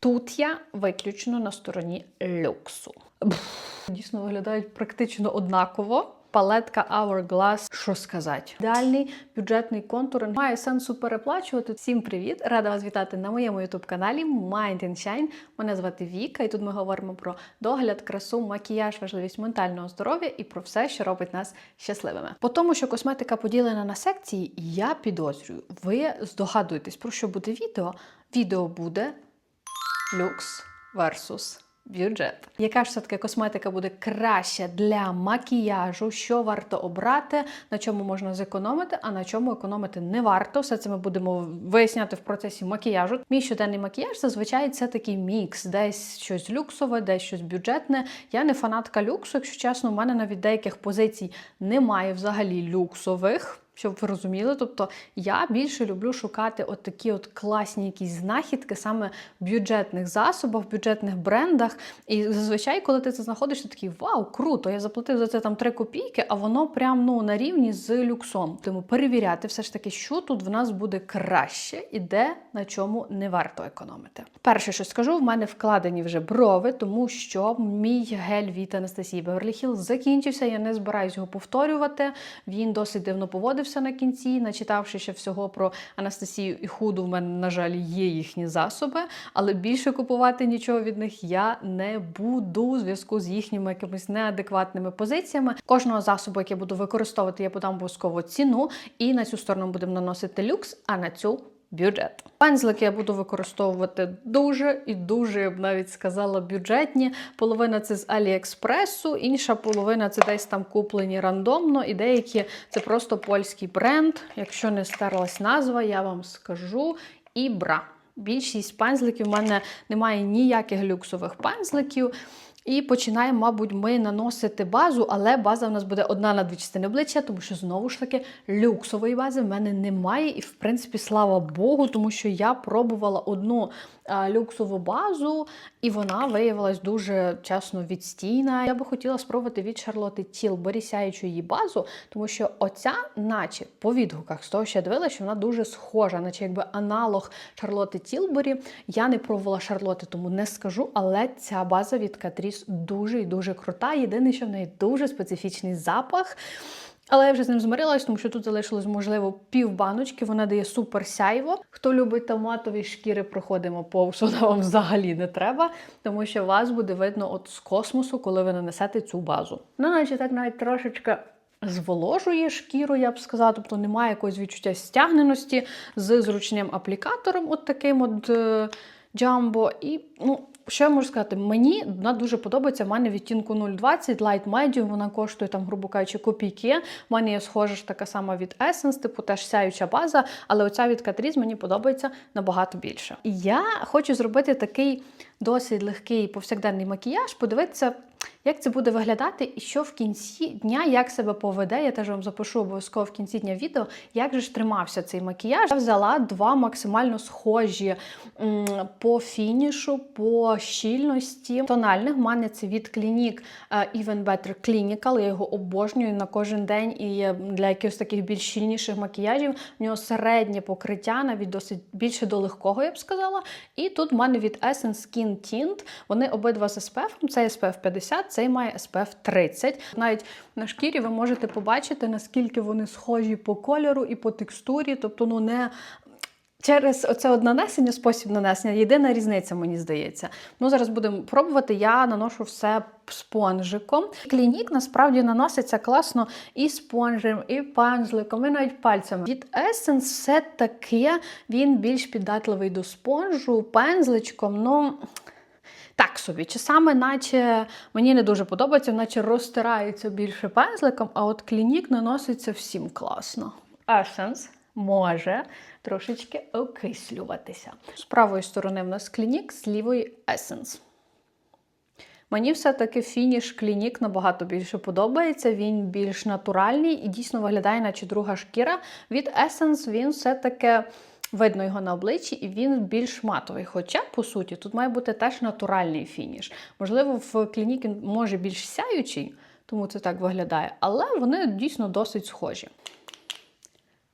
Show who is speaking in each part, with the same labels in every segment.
Speaker 1: Тут я виключно на стороні люксу. Дійсно виглядають практично однаково. Палетка Hourglass, що сказати. Ідеальний бюджетний контур. Немає сенсу переплачувати. Всім привіт! Рада вас вітати на моєму ютуб-каналі Mind and Shine. Мене звати Віка, і тут ми говоримо про догляд, красу, макіяж, важливість ментального здоров'я і про все, що робить нас щасливими. По тому, що косметика поділена на секції, я підозрюю, ви здогадуєтесь, про що буде відео. Відео буде люкс versus бюджет. Яка ж все-таки косметика буде краща для макіяжу, що варто обрати, на чому можна зекономити, а на чому економити не варто. Все це ми будемо виясняти в процесі макіяжу. Мій щоденний макіяж зазвичай це такий мікс, десь щось люксове, десь щось бюджетне. Я не фанатка люксу, якщо чесно, у мене навіть деяких позицій немає взагалі люксових щоб ви розуміли. Тобто я більше люблю шукати от такі от класні якісь знахідки саме в бюджетних засобах, в бюджетних брендах. І зазвичай, коли ти це знаходиш, ти такий вау, круто! Я заплатив за це там 3 копійки, а воно прям ну на рівні з люксом. Тому перевіряти все ж таки, що тут в нас буде краще і де на чому не варто економити. Перше, що скажу, в мене вкладені вже брови, тому що мій гель від Анастасії Беверлі Хілл закінчився. Я не збираюсь його повторювати. Він досить дивно поводився на кінці, начитавши ще всього про Анастасію і худу. В мене, на жаль, є їхні засоби, але більше купувати нічого від них я не буду у зв'язку з їхніми якимись неадекватними позиціями. Кожного засобу, який я буду використовувати, я подам обов'язково ціну, і на цю сторону будемо наносити люкс, а на цю бюджет. Пензлики я буду використовувати дуже і дуже, я б навіть сказала, бюджетні. Половина це з Аліекспресу, інша половина це десь там куплені рандомно, і деякі це просто польський бренд. Якщо не старлась назва, я вам скажу. Ібра. Більшість пензликів в мене немає ніяких люксових пензликів. І починаємо, мабуть, ми наносити базу, але база в нас буде одна на дві частини обличчя, тому що знову ж таки люксової бази в мене немає. І, в принципі, слава Богу, тому що я пробувала одну люксову базу, і вона виявилась дуже чесно відстійна. Я би хотіла спробувати від Шарлоти Тілбері сяючу її базу, тому що оця, наче по відгуках, з того, що я дивилася, що вона дуже схожа, наче якби аналог Шарлоти Тілбері. Я не пробувала Шарлоти, тому не скажу, але ця база від Catrice дуже і дуже крута. Єдине, що в неї дуже специфічний запах. Але я вже з ним змирилась, тому що тут залишилось, можливо, пів баночки. Вона дає супер сяйво. Хто любить томатові шкіри, проходимо повз, вона вам взагалі не треба, тому що вас буде видно от з космосу, коли ви нанесете цю базу. Ну, наче так навіть трошечки. Зволожує шкіру, я б сказала, тобто немає якогось відчуття стягненості з зручним аплікатором, от таким от е, джамбо. І ну, що я можу сказати? Мені вона дуже подобається. В мене відтінку 0,20 Light Medium, вона коштує там, грубо кажучи, копійки. В мене є схожа ж така сама від Essence, типу теж сяюча база, але оця від Catrice мені подобається набагато більше. І я хочу зробити такий досить легкий повсякденний макіяж, подивитися. Як це буде виглядати, і що в кінці дня як себе поведе? Я теж вам запишу обов'язково в кінці дня відео, як же ж тримався цей макіяж. Я взяла два максимально схожі по фінішу, по щільності. Тональних в мене це від Clinique е, Even Better Clinical. Я його обожнюю на кожен день. І для якихось таких більш щільніших макіяжів в нього середнє покриття, навіть досить більше до легкого, я б сказала. І тут в мене від Essence Skin Tint. Вони обидва з SPF, це SPF 50, цей має SPF 30. Навіть на шкірі ви можете побачити, наскільки вони схожі по кольору і по текстурі. Тобто, ну не. Через оце нанесення, спосіб нанесення, єдина різниця, мені здається. Ну, зараз будемо пробувати. Я наношу все спонжиком. Клінік насправді наноситься класно і спонжем, і пензликом, і навіть пальцями. Від Essence все таки він більш піддатливий до спонжу, пензличком. ну... Так собі, часами, наче мені не дуже подобається, наче розтирається більше пензликом, а от клінік наноситься всім класно. Essence може трошечки окислюватися. З правої сторони в нас клінік, з лівої Essence. Мені все-таки фініш клінік набагато більше подобається. Він більш натуральний і дійсно виглядає, наче друга шкіра. Від Essence він все-таки. Видно його на обличчі, і він більш матовий. Хоча, по суті, тут має бути теж натуральний фініш. Можливо, в клініки може більш сяючий, тому це так виглядає. Але вони дійсно досить схожі.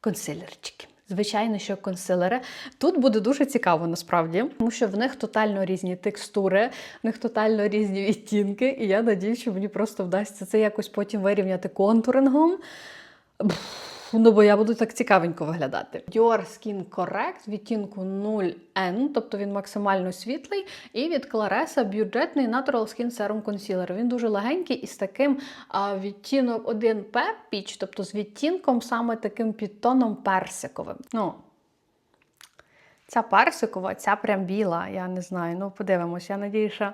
Speaker 1: Консилерчики. Звичайно, що консилери. Тут буде дуже цікаво насправді, тому що в них тотально різні текстури, в них тотально різні відтінки, і я надію, що мені просто вдасться це якось потім вирівняти контурингом. Ну, бо я буду так цікавенько виглядати. Dior Skin Correct відтінку 0N, тобто він максимально світлий. І від Claresa бюджетний Natural Skin Serum Concealer. Він дуже легенький і з таким а, відтінок 1P Peach, тобто з відтінком саме таким підтоном персиковим. Ну, ця персикова, ця прям біла, я не знаю. Ну, подивимось. Я надію, що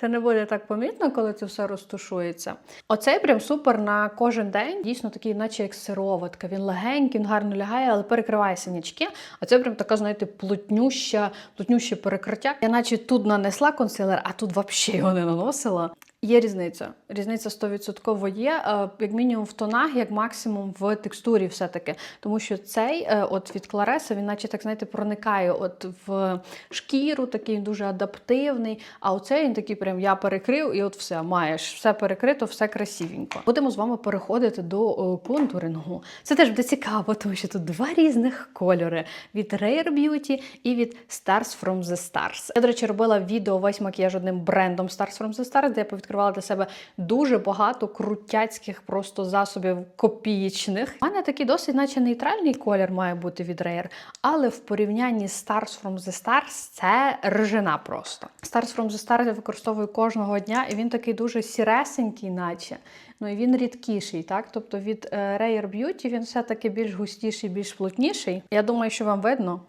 Speaker 1: це не буде так помітно, коли це все розтушується. Оцей прям супер на кожен день. Дійсно такий, наче як сироватка. Він легенький, він гарно лягає, але перекриває синячки. А це прям така, знаєте, плотнюща, плотнюще перекриття. Я наче тут нанесла консилер, а тут взагалі його не наносила. Є різниця. Різниця 100% є, е, як мінімум в тонах, як максимум в текстурі, все-таки. Тому що цей е, от від Клареса, він, наче так, знаєте, проникає от в шкіру, такий дуже адаптивний. А оцей він такий прям я перекрив, і от все, маєш, все перекрито, все красивенько. Будемо з вами переходити до е, контурингу. Це теж буде цікаво, тому що тут два різних кольори: від Rare Beauty і від Stars from the Stars. Я, до речі, робила відео весь макіяж одним брендом Stars from the Stars, де я повідкривала для себе дуже багато крутяцьких просто засобів копієчних. У мене такий досить, наче нейтральний колір має бути від Rare, але в порівнянні з Stars from the Stars це ржина просто. Stars from the Stars я використовую кожного дня, і він такий дуже сіресенький, наче. Ну і він рідкіший, так? Тобто від е, Rare Beauty він все-таки більш густіший, більш плотніший. Я думаю, що вам видно.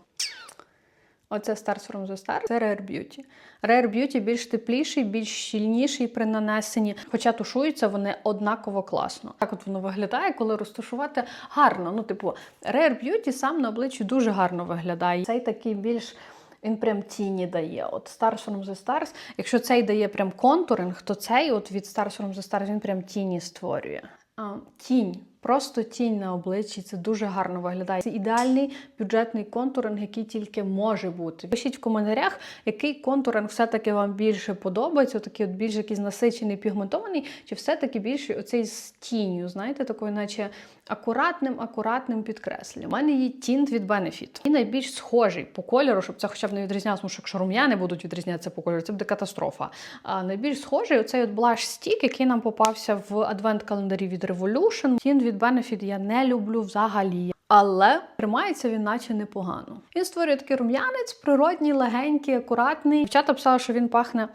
Speaker 1: Оце Stars from the Stars, це Rare Beauty. Rare Beauty більш тепліший, більш щільніший при нанесенні, хоча тушуються вони однаково класно. Так от воно виглядає, коли розташувати гарно. Ну, типу, Rare Beauty сам на обличчі дуже гарно виглядає. Цей такий більш. Він прям тіні дає. От Stars from the Stars. Якщо цей дає прям контуринг, то цей от від Stars from the Stars він прям тіні створює. А, тінь. Просто тінь на обличчі, це дуже гарно виглядає. Це ідеальний бюджетний контуринг, який тільки може бути. Пишіть в коментарях, який контуринг все-таки вам більше подобається, такий от більш якийсь насичений, пігментований, чи все-таки більше оцей з тінню, знаєте, такою, наче акуратним, акуратним підкресленням. У мене є тінт від Benefit. І найбільш схожий по кольору, щоб це хоча б не відрізнялося, тому що якщо рум'яни будуть відрізнятися по кольору, це буде катастрофа. А найбільш схожий оцей от Blush Stick, який нам попався в адвент-календарі від Revolution. Тінт від Benefit я не люблю взагалі. Але тримається він наче непогано. Він створює такий рум'янець, природній, легенький, акуратний. Дівчата писали, що він пахне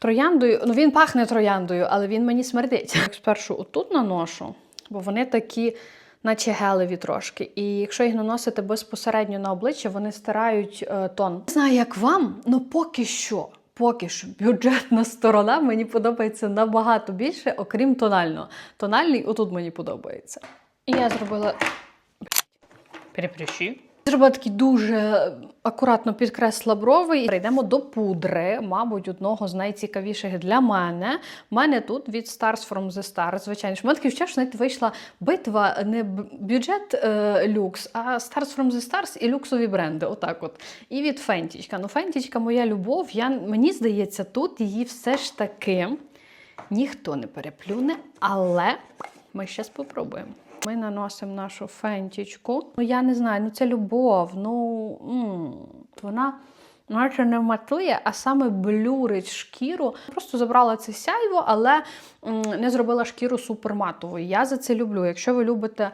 Speaker 1: трояндою. Ну він пахне трояндою, але він мені смердить. Як спершу отут наношу, бо вони такі. Наче гелеві трошки. І якщо їх наносити безпосередньо на обличчя, вони стирають е, тон. Не знаю, як вам, але поки що. Поки що бюджетна сторона мені подобається набагато більше, окрім тонального. Тональний отут мені подобається. І я зробила. Перепрещі. Такий дуже акуратно підкресла брови. І перейдемо до пудри, мабуть, одного з найцікавіших для мене. У мене тут від Stars from the Stars, звичайно. ж. Мене що навіть вийшла битва не бюджет е, люкс, а Stars from the Stars і люксові бренди. Отак от. І від Фентічка. Ну, Фентічка моя любов. Я, мені здається, тут її все ж таки ніхто не переплюне, але ми ще спробуємо. Ми наносимо нашу фентічку. Ну, я не знаю, ну це любов. Ну м, вона наче не матує, а саме блюрить шкіру. Просто забрала це сяйво, але не зробила шкіру суперматовою. Я за це люблю. Якщо ви любите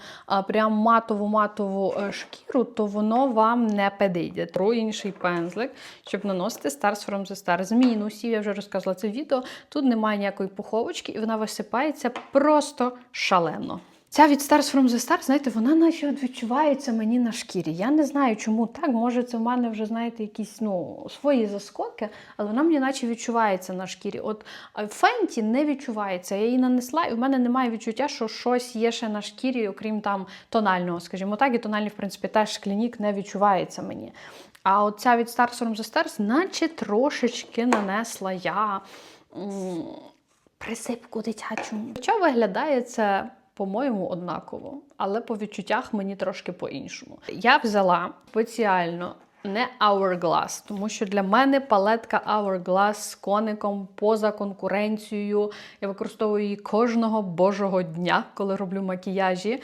Speaker 1: прям матову-матову е, шкіру, то воно вам не підійде. Тру інший пензлик, щоб наносити Stars from the Stars. З мінусів, я вже розказала це відео. Тут немає ніякої пуховочки, і вона висипається просто шалено. Ця від Stars from the Stars, знаєте, вона наче відчувається мені на шкірі. Я не знаю, чому так. Може, це в мене вже, знаєте, якісь ну, свої заскоки, але вона мені наче відчувається на шкірі. От Фенті не відчувається. Я її нанесла, і в мене немає відчуття, що щось є ще на шкірі, окрім там тонального, скажімо так, і тональний, в принципі, теж шклінік не відчувається мені. А от ця від Stars from the Stars, наче трошечки нанесла я присипку дитячу. Хоча виглядає це по-моєму, однаково, але по відчуттях мені трошки по-іншому. Я взяла спеціально не Hourglass, тому що для мене палетка Hourglass з коником поза конкуренцією. Я використовую її кожного божого дня, коли роблю макіяжі.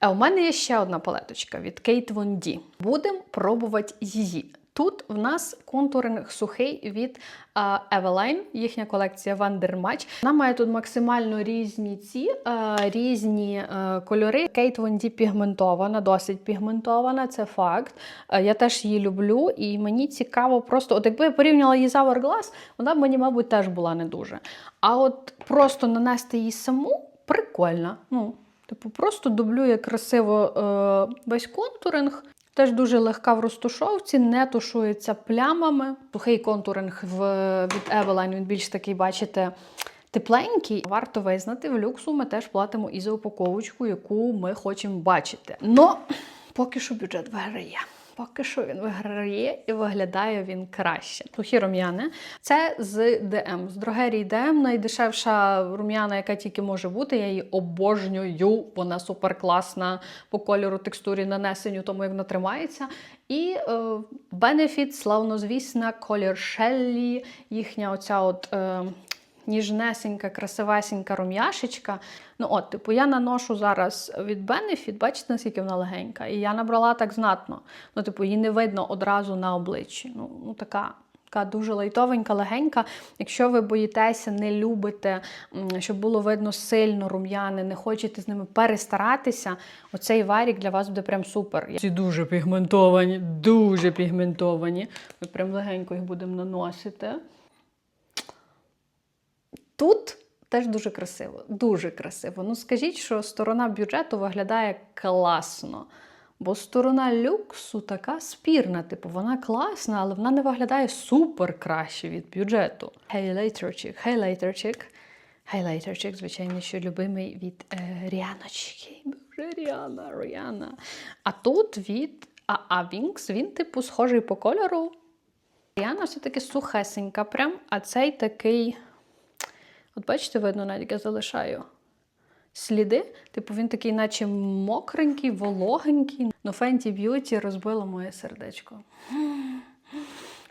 Speaker 1: А у мене є ще одна палеточка від Kate Von D. Будемо пробувати її. Тут в нас контуринг сухий від Eveline, їхня колекція Match. Вона має тут максимально різні ці різні кольори. Кейт D пігментована, досить пігментована, це факт. Я теж її люблю, і мені цікаво просто, от якби я порівняла її з Hourglass, вона б мені, мабуть, теж була не дуже. А от просто нанести її саму прикольно. Ну, Типу, просто дублює красиво е, весь контуринг. Теж дуже легка в розтушовці, не тушується плямами. Сухий контуринг в, від Eveline, він більш такий, бачите, тепленький. Варто визнати, в люксу ми теж платимо і за упаковочку, яку ми хочемо бачити. Но поки що бюджет виграє. Поки що він виграє і виглядає він краще. Сухі рум'яни. Це з DM. З Дрогерії DM найдешевша рум'яна, яка тільки може бути. Я її обожнюю. Вона супер класна по кольору, текстурі, нанесенню, тому як вона тримається. І е, Benefit, славнозвісна, колір Шеллі, їхня оця от. Е, ніжнесенька, красивесенька рум'яшечка. Ну, от, типу, я наношу зараз від Benefit, бачите, наскільки вона легенька. І я набрала так знатно. Ну, типу, її не видно одразу на обличчі. Ну, ну така. Така дуже лайтовенька, легенька. Якщо ви боїтеся, не любите, щоб було видно сильно рум'яни, не хочете з ними перестаратися, оцей варік для вас буде прям супер. Ці дуже пігментовані, дуже пігментовані. Ми прям легенько їх будемо наносити. Тут теж дуже красиво, дуже красиво. Ну, скажіть, що сторона бюджету виглядає класно. Бо сторона люксу така спірна, типу, вона класна, але вона не виглядає супер краще від бюджету. Хайлайтерчик, хайлайтерчик. Хайлайтерчик, звичайно, що любимий від е, Ріаночки. Боже, Ріана, Ріана. А тут від Wings, він, типу, схожий по кольору. Ріана все-таки сухесенька, прям, а цей такий. От бачите, видно, навіть я залишаю сліди. Типу він такий, наче мокренький, вологенький. Ну, Fenty Beauty розбило моє сердечко.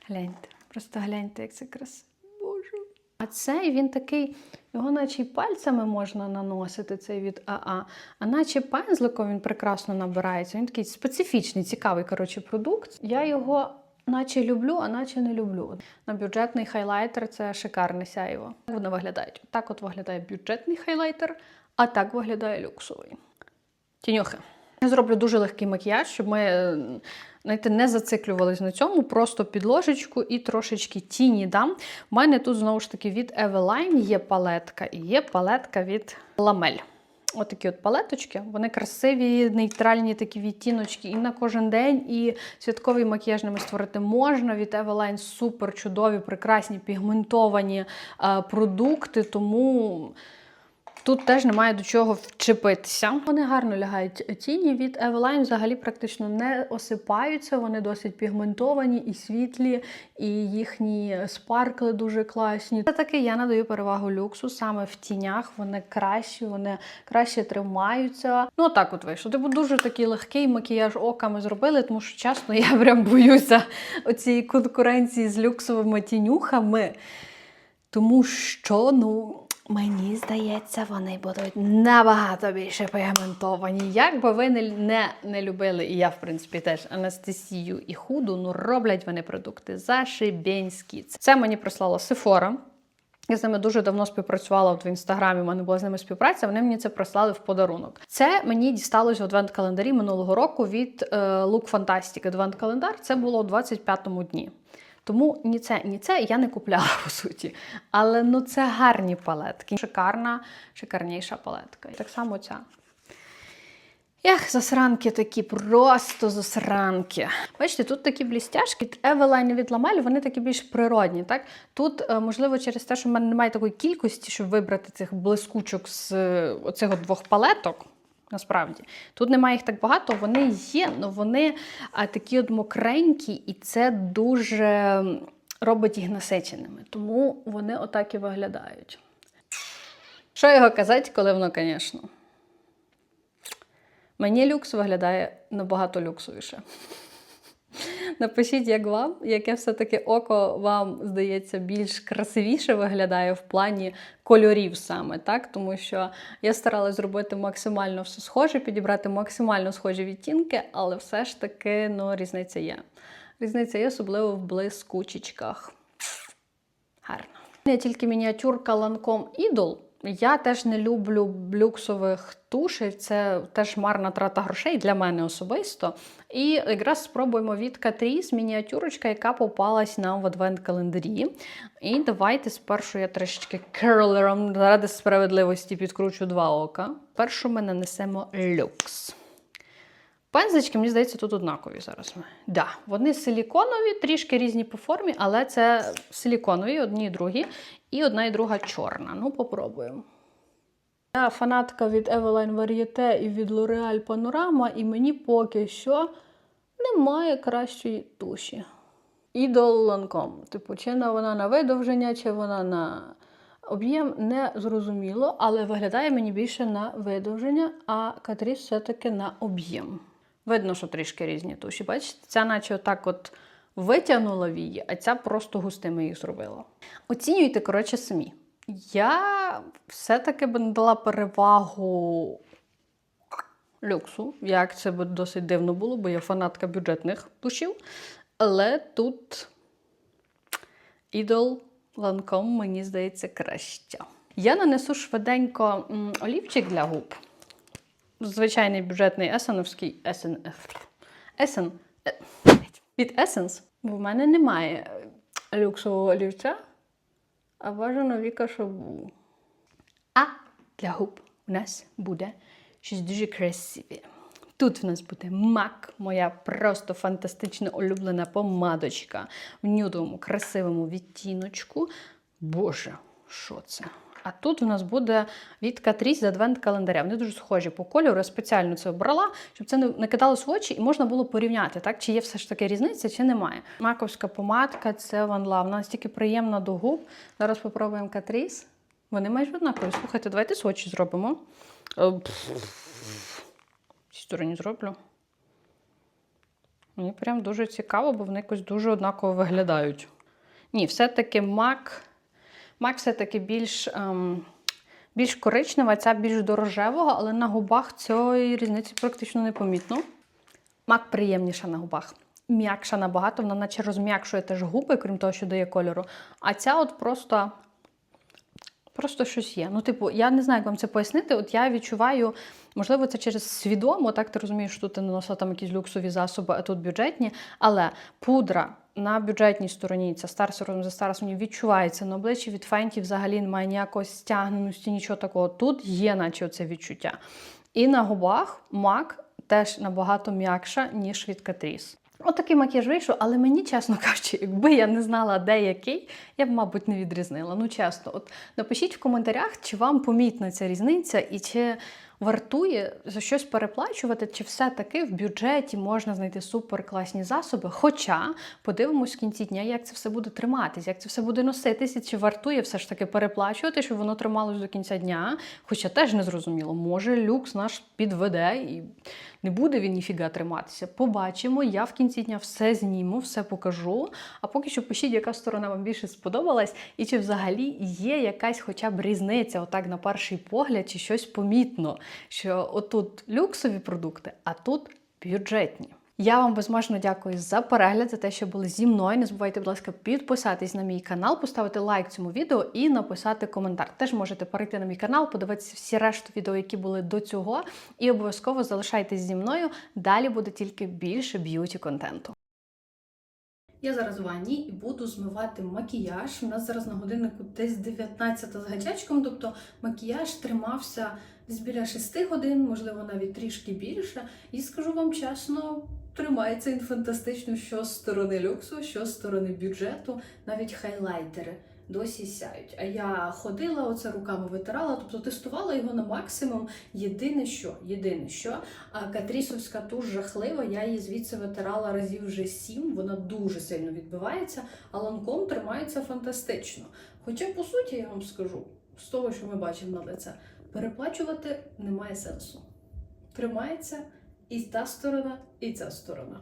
Speaker 1: Гляньте, просто гляньте, як це красиво. Боже. А цей він такий, його наче й пальцями можна наносити, цей від АА, а наче пензликом він прекрасно набирається. Він такий специфічний, цікавий коротше, продукт. Я його наче люблю, а наче не люблю. На бюджетний хайлайтер це шикарне сяйво. Вони виглядають. Так от виглядає бюджетний хайлайтер, а так виглядає люксовий. Тіньохи. Я зроблю дуже легкий макіяж, щоб ми знаєте, не зациклювались на цьому, просто підложечку і трошечки тіні дам. У мене тут знову ж таки від Eveline є палетка і є палетка від Lamel. Отакі от палеточки, вони красиві, нейтральні такі відтіночки і на кожен день, і святковий макіяж ними створити можна. Від Eveline супер чудові, прекрасні, пігментовані е, продукти, тому. Тут теж немає до чого вчепитися. Вони гарно лягають тіні. Від Eveline взагалі практично не осипаються. Вони досить пігментовані і світлі, і їхні спаркли дуже класні. Це таки я надаю перевагу люксу саме в тінях. Вони кращі, вони краще тримаються. Ну, так от вийшло. Типу дуже такий легкий макіяж ока ми зробили, тому що чесно, я прям боюся оцієї конкуренції з люксовими тінюхами. Тому що, ну. Мені здається, вони будуть набагато більше пігментовані. Як би ви не, не, не любили, і я, в принципі, теж Анастасію і худу, ну роблять вони продукти зашибенські. Це мені прислала Sephora. Я з ними дуже давно співпрацювала от в інстаграмі. У мене була з ними співпраця. Вони мені це прислали в подарунок. Це мені дісталось в адвент-календарі минулого року від е, Look Fantastic адвент-календар. Це було у 25-му дні. Тому ні це, ні це я не купляла, по суті. Але ну це гарні палетки. Шикарна, шикарніша палетка. Так само ця. Ех, засранки такі, просто засранки. Бачите, тут такі блістяшки. Від і від Lamel, вони такі більш природні. Так? Тут, е, можливо, через те, що в мене немає такої кількості, щоб вибрати цих блискучок з е, оцих двох палеток. Насправді, тут немає їх так багато, вони є, але вони такі от мокренькі, і це дуже робить їх насиченими. Тому вони отак і виглядають. Що його казати, коли воно, звісно. Мені люкс виглядає набагато люксовіше. Напишіть, як вам, яке все-таки око вам здається більш красивіше виглядає в плані кольорів саме, так? Тому що я старалась зробити максимально все схоже, підібрати максимально схожі відтінки, але все ж таки ну, різниця є. Різниця є, особливо в блискучечках. Гарно. Не тільки мініатюрка Lancome Idol. Я теж не люблю люксових тушей, це теж марна трата грошей для мене особисто. І якраз спробуємо від Catrice мініатюрочка, яка попалась нам в адвент-календарі. І давайте спершу я трішечки керлером заради справедливості підкручу два ока. Першу ми нанесемо люкс. Пензлички, мені здається, тут однакові зараз. Да, вони силіконові, трішки різні по формі, але це силіконові, одні і другі. І одна і друга чорна. Ну, попробуємо. Я фанатка від Eveline Varieté і від L'Oreal Panorama, і мені поки що немає кращої туші. Idol Lancome. Типу, чи вона на видовження, чи вона на об'єм, не зрозуміло, але виглядає мені більше на видовження, а Catrice все-таки на об'єм. Видно, що трішки різні туші. Бачите, ця наче отак от витягнула вії, а ця просто густими їх зробила. Оцінюйте, коротше, самі. Я все-таки би надала перевагу люксу, як це би досить дивно було, бо я фанатка бюджетних тушів. Але тут ідол ланком, мені здається, краще. Я нанесу швиденько олівчик для губ. Звичайний бюджетний есеновський есен. Есен. е, Від Essence. Бо в мене немає е, люксового олівця, а бажано Віка, щоб був. А для губ у нас буде щось дуже красиве. Тут в нас буде MAC, моя просто фантастично улюблена помадочка в нюдовому красивому відтіночку. Боже, що це? А тут у нас буде від Catrice з адвент календаря. Вони дуже схожі по кольору. Я спеціально це обрала, щоб це не кидалось в очі і можна було порівняти, так, чи є все ж таки різниця, чи немає. Маковська помадка це One Love. Вона настільки приємна до губ. Зараз попробуємо Catrice. Вони майже однакові. Слухайте, давайте свочі зробимо. Е, пф. Цій стороні зроблю. Мені прям дуже цікаво, бо вони якось дуже однаково виглядають. Ні, все-таки мак. Мак все-таки більш, ем, більш коричнева, ця більш до рожевого, але на губах цієї різниці практично не помітно. Мак приємніша на губах. М'якша набагато, вона наче розм'якшує теж губи, крім того, що дає кольору. А ця от просто. Просто щось є. Ну, типу, я не знаю, як вам це пояснити. От я відчуваю, можливо, це через свідомо, так ти розумієш, що тут ти наносила там якісь люксові засоби, а тут бюджетні. Але пудра на бюджетній стороні, ця старс разом за старс, мені відчувається на обличчі від фентів взагалі немає ніякої стягненості, нічого такого. Тут є, наче це відчуття. І на губах мак теж набагато м'якша, ніж від Catrice. Отакий макіяж вийшов, але мені, чесно кажучи, якби я не знала, де який, я б, мабуть, не відрізнила. Ну, чесно, от напишіть в коментарях, чи вам помітна ця різниця, і чи вартує за щось переплачувати, чи все-таки в бюджеті можна знайти суперкласні засоби. Хоча подивимось в кінці дня, як це все буде триматись, як це все буде носитися, чи вартує все ж таки переплачувати, щоб воно трималось до кінця дня. Хоча теж не зрозуміло, може люкс наш підведе і не буде він ніфіга триматися. Побачимо, я в кінці дня все зніму, все покажу. А поки що пишіть, яка сторона вам більше сподобалась, і чи взагалі є якась хоча б різниця, отак на перший погляд, чи щось помітно, що отут люксові продукти, а тут бюджетні. Я вам безмежно дякую за перегляд, за те, що були зі мною. Не забувайте, будь ласка, підписатись на мій канал, поставити лайк цьому відео і написати коментар. Теж можете перейти на мій канал, подивитися всі решту відео, які були до цього, і обов'язково залишайтесь зі мною. Далі буде тільки більше б'юті контенту. Я зараз в ванні і буду змивати макіяж. У нас зараз на годиннику десь 19 з гачечком, тобто макіяж тримався десь біля 6 годин, можливо, навіть трішки більше. І скажу вам чесно, тримається він фантастично, що з сторони люксу, що з сторони бюджету, навіть хайлайтери. Досі сяють. А я ходила, оце руками витирала, тобто тестувала його на максимум. Єдине що, єдине що, а катрісовська туш жахлива, я її звідси витирала разів вже сім, вона дуже сильно відбивається, а ланком тримається фантастично. Хоча, по суті, я вам скажу, з того, що ми бачимо на лице, переплачувати немає сенсу. Тримається і та сторона, і ця сторона.